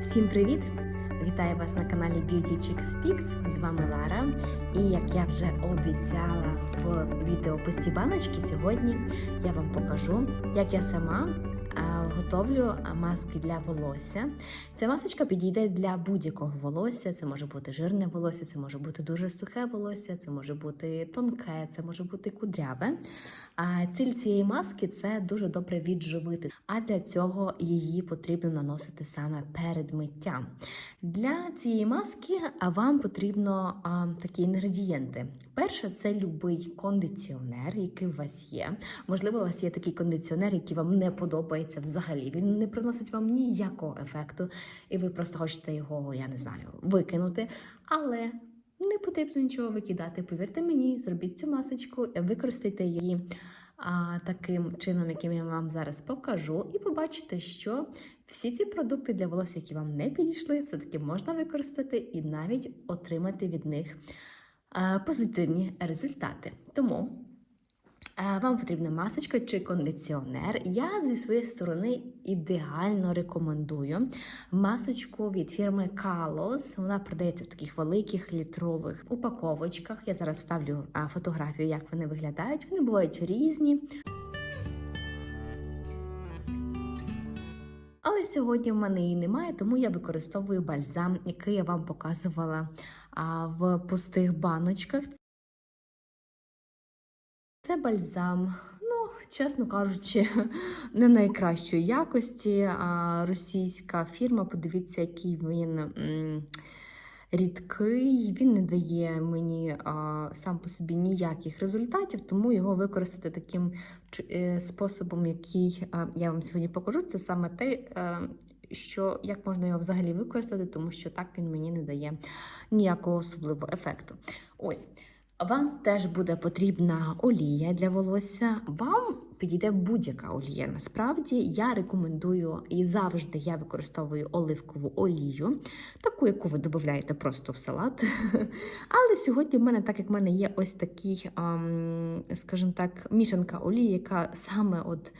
Всім привіт! Вітаю вас на каналі Beauty Chick Speaks. З вами Лара. І як я вже обіцяла в відео постібаночки, сьогодні я вам покажу, як я сама готовлю маски для волосся. Ця масочка підійде для будь-якого волосся. Це може бути жирне волосся, це може бути дуже сухе волосся, це може бути тонке, це може бути кудряве. А ціль цієї маски це дуже добре відживити. А для цього її потрібно наносити саме перед миттям. Для цієї маски вам потрібно а, такі інгредієнти. Перше, це любий кондиціонер, який у вас є. Можливо, у вас є такий кондиціонер, який вам не подобається взагалі. Він не приносить вам ніякого ефекту, і ви просто хочете його, я не знаю, викинути. Але не потрібно нічого викидати. Повірте мені, зробіть цю масочку, використайте її а, таким чином, яким я вам зараз покажу, і побачите, що всі ці продукти для волосся, які вам не підійшли, все-таки можна використати і навіть отримати від них позитивні результати. Тому. Вам потрібна масочка чи кондиціонер. Я зі своєї сторони ідеально рекомендую масочку від фірми Kalos. Вона продається в таких великих літрових упаковочках. Я зараз вставлю фотографію, як вони виглядають. Вони бувають різні. Але сьогодні в мене її немає, тому я використовую бальзам, який я вам показувала в пустих баночках. Це бальзам, ну, чесно кажучи, не найкращої якості. А російська фірма, подивіться, який він рідкий. Він не дає мені сам по собі ніяких результатів, тому його використати таким е, способом, який я вам сьогодні покажу. Це саме те, е, що як можна його взагалі використати, тому що так він мені не дає ніякого особливого ефекту. Ось. Вам теж буде потрібна олія для волосся. Вам підійде будь-яка олія. Насправді я рекомендую і завжди я використовую оливкову олію, таку, яку ви додаєте просто в салат. Але сьогодні в мене, так як в мене є ось такий, скажімо так, мішанка олії, яка саме от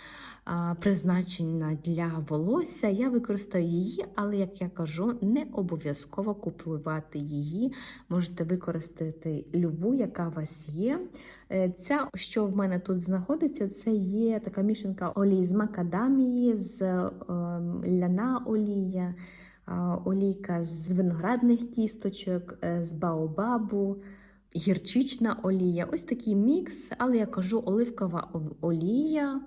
призначена для волосся, я використаю її, але як я кажу, не обов'язково купувати її. Можете використати любу, яка у вас є. Е, Ця, що в мене тут знаходиться, це є така мішанка олій з макадамії, з е, ляна олія, е, олійка з виноградних кісточок, е, з баобабу. Гірчична олія, ось такий мікс, але я кажу, оливкова олія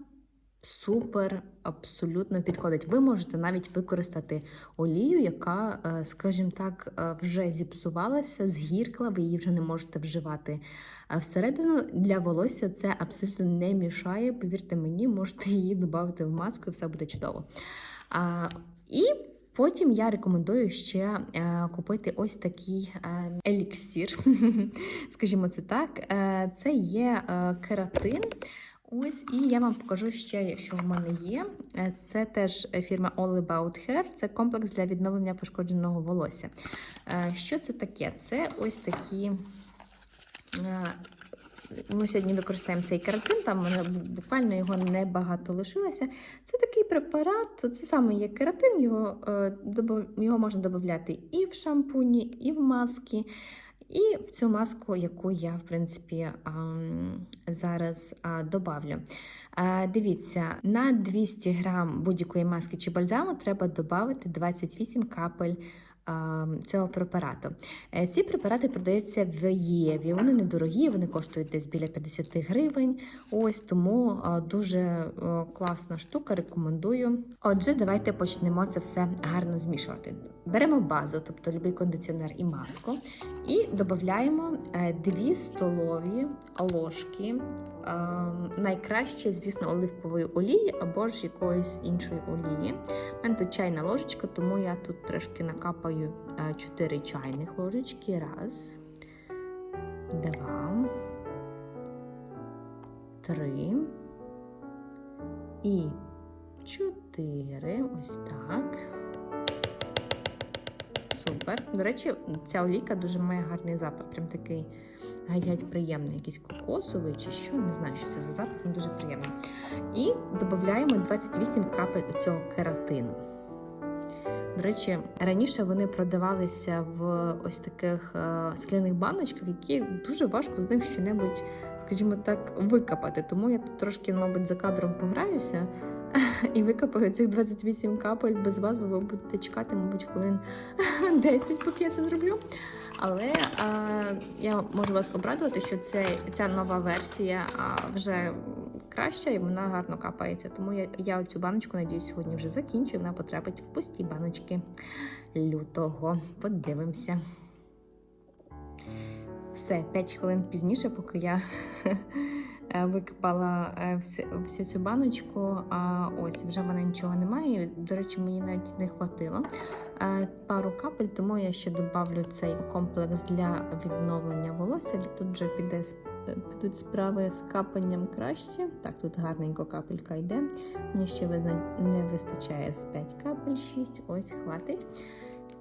супер, абсолютно підходить. Ви можете навіть використати олію, яка, е, скажімо так, е, вже зіпсувалася, згіркла, ви її вже не можете вживати. Всередину для волосся це абсолютно не мішає. Повірте мені, можете її додати в маску, і все буде чудово. А, і Потім я рекомендую ще е, купити ось такий еліксір, скажімо це так. Це є кератин. Ось, і я вам покажу ще, що в мене є. Е, Це теж фірма All About Hair. Це комплекс для відновлення пошкодженого волосся. Е, Що це таке? Це ось такі. е, Ми сьогодні використаємо цей кератин, там мене буквально його небагато лишилося. Це такий препарат, це саме є кератин, його, е, його можна додати і в шампуні, і в маски. І в цю маску, яку я, в принципі, зараз добавлю. Дивіться, на 200 грам будь-якої маски чи бальзаму треба додати 28 капель цього препарату. Е, Ці препарати продаються в Єві. Вони недорогі, вони коштують десь біля 50 гривень. Ось тому дуже е, класна штука, рекомендую. Отже, давайте почнемо це все гарно змішувати. Беремо базу, тобто любий кондиціонер і маску, і додаємо 2 столові ложки. е, Найкраще, звісно, оливкової олії або ж якоїсь іншої олії. У мене тут чайна ложечка, тому я тут трошки накапаю 4 чайних ложечки. Раз, два, три і чотири. Ось так. Супер. До речі, ця олійка дуже має гарний запах. Прям такий геть-геть приємний, якийсь кокосовий чи що, не знаю, що це за запах, він дуже приємний. І додаємо 28 капель цього кератину. До речі, раніше вони продавалися в ось таких е, скляних баночках, які дуже важко з них щонебудь, скажімо так, викопати. Тому я тут трошки, мабуть, за кадром пограюся і викопаю цих 28 капель без вас, бо ви будете чекати, мабуть, хвилин 10, поки я це зроблю. Але е, я можу вас обрадувати, що це, ця нова версія а, вже краща і вона гарно капається. Тому я, я цю баночку, надіюсь, сьогодні вже закінчу. і Вона потрапить в пусті баночки лютого. Подивимося. Все, 5 хвилин пізніше, поки я е, викопала е, всю цю баночку. А ось вже вона нічого немає. До речі, мені навіть не хватило е, пару капель, тому я ще добавлю цей комплекс для відновлення волосся. Тут вже піде підуть справи з капанням краще. Так, тут гарненько капелька йде. Мені ще не вистачає з 5 капель, 6, ось хватить.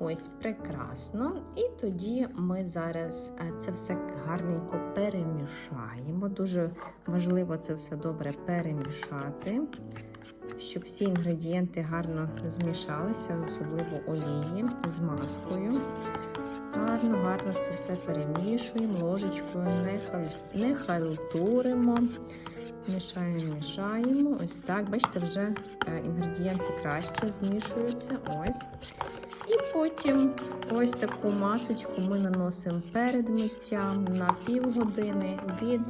Ось прекрасно. І тоді ми зараз е, це все гарненько перемішаємо. Дуже важливо це все добре перемішати, щоб всі інгредієнти гарно змішалися, особливо олії з маскою. Гарно, гарно це все перемішуємо, ложечкою не, хал- не халтуримо. Мішаємо, мішаємо. Ось так. Бачите, вже е, інгредієнти краще змішуються. Ось. І потім ось таку масочку ми наносимо перед миттям на півгодини від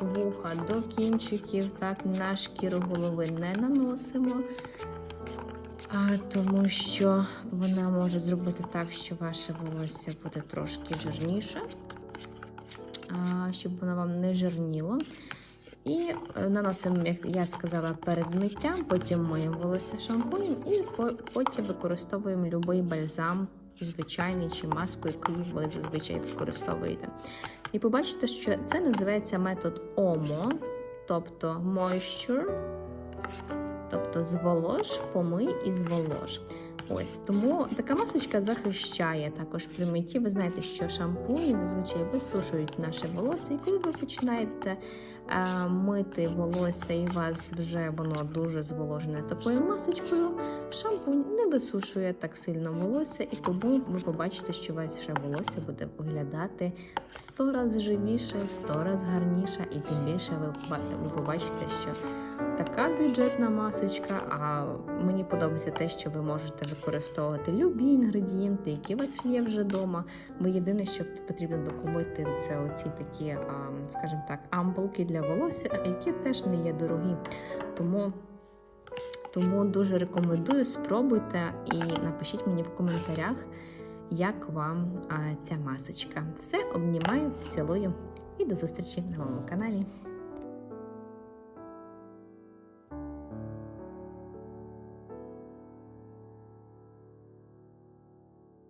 вуха до кінчиків. Так, на шкіру голови не наносимо, тому що вона може зробити так, що ваше волосся буде трошки жирніше, щоб воно вам не жирніло. І е, наносимо, як я сказала, перед миттям, потім миємо волосся шампунем і потім використовуємо будь-який бальзам, звичайний чи маску, яку ви зазвичай використовуєте. І побачите, що це називається метод ОМО, тобто moisture, тобто зволож, помий і зволож. Ось тому така масочка захищає також при митті. Ви знаєте, що шампуні зазвичай висушують наше волосся, і коли ви починаєте мити волосся, і вас вже воно дуже зволожене такою масочкою, шампунь не висушує так сильно волосся, і тому ви побачите, що ваше волосся буде виглядати в 100 разів живіше, в 100 разів гарніше, і тим більше ви, побачите, що така бюджетна масочка. А мені подобається те, що ви можете використовувати любі інгредієнти, які у вас є вже вдома. Бо єдине, що потрібно докупити, це оці такі, скажімо так, ампулки для волосся, які теж не є дорогі. Тому. Тому дуже рекомендую, спробуйте і напишіть мені в коментарях, як вам а, ця масочка. Все, обнімаю, цілую і до зустрічі на моєму каналі.